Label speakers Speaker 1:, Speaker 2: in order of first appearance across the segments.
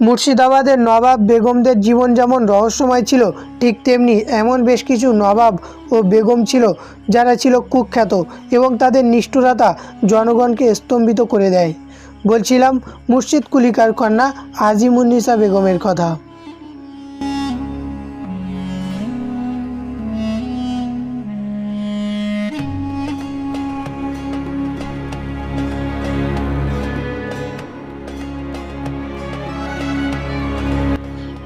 Speaker 1: মুর্শিদাবাদের নবাব বেগমদের জীবন যেমন রহস্যময় ছিল, ঠিক তেমনি এমন বেশ কিছু নবাব ও বেগম ছিল যারা ছিল কুখ্যাত এবং তাদের নিষ্ঠুরতা জনগণকে স্তম্ভিত করে দেয়। বলছিলাম মুর্শিদ কুলিকার কন্যা আজিমুন্নিসা বেগমের কথা।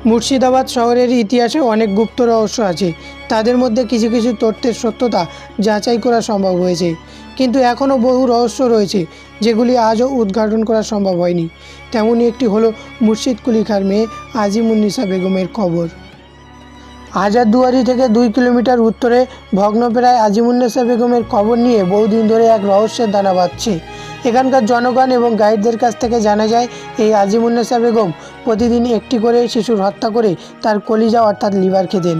Speaker 1: মুর্শিদাবাদ শহরের ইতিহাসে অনেক গুপ্ত রহস্য আছে। তাদের মধ্যে কিছু কিছু তথ্যের সত্যতা যাচাই করা সম্ভব হয়েছে। কিন্তু এখনও বহু রহস্য রয়েছে, যেগুলি আজও উদ্ঘাটন করা সম্ভব হয়নি। তেমনই একটি হলো মুর্শিদ কুলিখার মেয়ে আজিমুন্নিসা বেগমের খবর হাজারদুয়ারি থেকে দুই কিলোমিটার উত্তরে ভগ্নপ্রায় আজিমুন্নেসা বেগমের খবর নিয়ে বহুদিন ধরে এক রহস্যের দানা বাঁধছে। এখানকার জনগণ এবং গাইডদের কাছ থেকে জানা যায়, এই আজিমুন্নেসা বেগম প্রতিদিন একটি করে শিশুর হত্যা করে তার কলিজা অর্থাৎ লিভার খেতেন।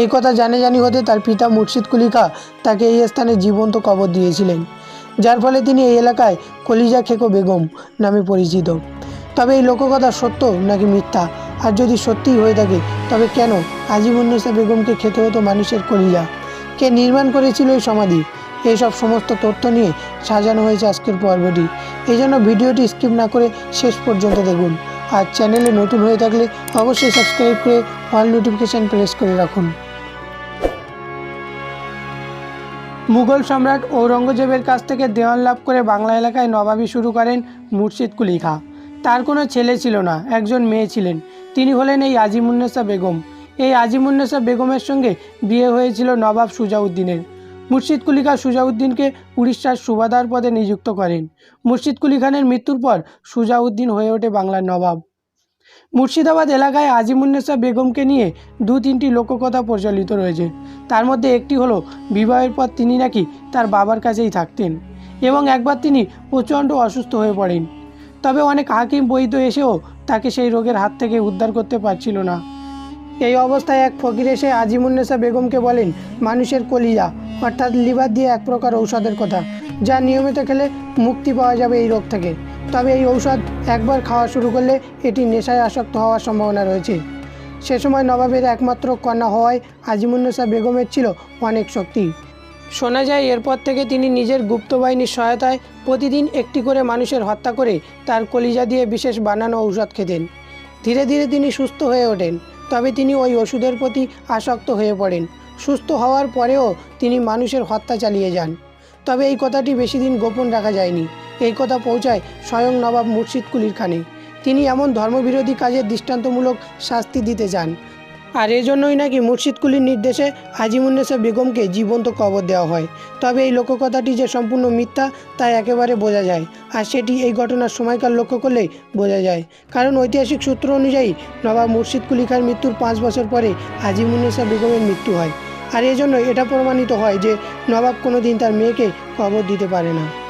Speaker 1: এই কথা জানে জানি হতে তার পিতা মুর্শিদ কুলিকা তাকে এই স্থানে জীবন্ত কবর দিয়েছিলেন, যার ফলে তিনি এই এলাকায় কলিজা খেকো বেগম নামে পরিচিত। তবে এই লোককথা সত্য নাকি মিথ্যা? আর যদি সত্যিই হয়ে থাকে, তবে কেন আজিমুন্নেসা বেগমকে খেতে হতো মানুষের কলিজা? কে নির্মাণ করেছিল এই সমাধি? এইসব সমস্ত তথ্য নিয়ে সাজানো হয়েছে আজকের পর্বটি। এই জন্য ভিডিওটি স্কিপ না করে শেষ পর্যন্ত দেখুন। আর চ্যানেলে নতুন হয়ে থাকলে অবশ্যই সাবস্ক্রাইব করে অল নোটিফিকেশান প্রেস করে রাখুন। মুঘল সম্রাট ঔরঙ্গজেবের কাছ থেকে দেওয়ান লাভ করে বাংলা এলাকায় নবাবি শুরু করেন মুর্শিদ কুলি খাঁ তার কোনো ছেলে ছিল না, একজন মেয়ে ছিলেন। তিনি হলেন এই আজিমুন্নেসা বেগম। এই আজিমুন্নেসা বেগমের সঙ্গে বিয়ে হয়েছিল নবাব সুজাউদ্দিনের। মুর্শিদ কুলি খান সুজাউদ্দিনকে উড়িষ্যার সুবাদার পদে নিযুক্ত করেন। মুর্শিদ কুলি খানের মৃত্যুর পর সুজাউদ্দিন হয়ে ওঠে বাংলার নবাব। মুর্শিদাবাদ এলাকায় আজিমুন্নেসা বেগমকে নিয়ে দু তিনটি লোককথা প্রচলিত রয়েছে। তার মধ্যে একটি হলো, বিবাহের পর তিনি নাকি তার বাবার কাছেই থাকতেন এবং একবার তিনি প্রচণ্ড অসুস্থ হয়ে পড়েন। তবে অনেক হাকিম বৈদ্য এসেও তাকে সেই রোগের হাত থেকে উদ্ধার করতে পারছিল না। এই অবস্থায় এক ফকির এসে আজিমুন্নেসা বেগমকে বলেন, মানুষের কলিজা। অর্থাৎ লিভার দিয়ে এক প্রকার ঔষধের কথা, যা নিয়মিত খেলে মুক্তি পাওয়া যাবে এই রোগ থেকে। তবে এই ঔষধ একবার খাওয়া শুরু করলে এটি নেশায় আসক্ত হওয়ার সম্ভাবনা রয়েছে। সে সময় নবাবের একমাত্র কন্যা হওয়ায় আজিমুন্নেসা বেগমের ছিল অনেক শক্তি। শোনা যায়, এরপর থেকে তিনি নিজের গুপ্ত বাহিনীর সহায়তায় প্রতিদিন একটি করে মানুষের হত্যা করে তার কলিজা দিয়ে বিশেষ বানানো ঔষধ খেতেন। ধীরে ধীরে তিনি সুস্থ হয়ে ওঠেন। তবে তিনি ওই ওষুধের প্রতি আসক্ত হয়ে পড়েন। সুস্থ হওয়ার পরেও তিনি মানুষের হত্যা চালিয়ে যান। তবে এই কথাটি বেশি দিন গোপন রাখা যায়নি। এই কথা পৌঁছায় স্বয়ং নবাব মুর্শিদ কুলির খানে। তিনি এমন ধর্মবিরোধী কাজের দৃষ্টান্তমূলক শাস্তি দিতে চান। আর এজন্যই নাকি মুর্শিদ কুলির নির্দেশে আজিমুন্নেসা বেগমকে জীবন্ত কবর দেওয়া হয়। তবে এই লোককথাটি যে সম্পূর্ণ মিথ্যা, তা একেবারে বোঝা যায়। আর সেটি এই ঘটনার সময়কাল লক্ষ্য করলেই বোঝা যায়। কারণ ঐতিহাসিক সূত্র অনুযায়ী নবাব মুর্শিদ কুলি খান মৃত্যুর পাঁচ বছর পরে আজিমুন্নেসা বেগমের মৃত্যু হয়। আর এজন্য এটা প্রমাণিত হয় যে নবাব কোনো দিন তার মেয়েকে কবর দিতে পারে না।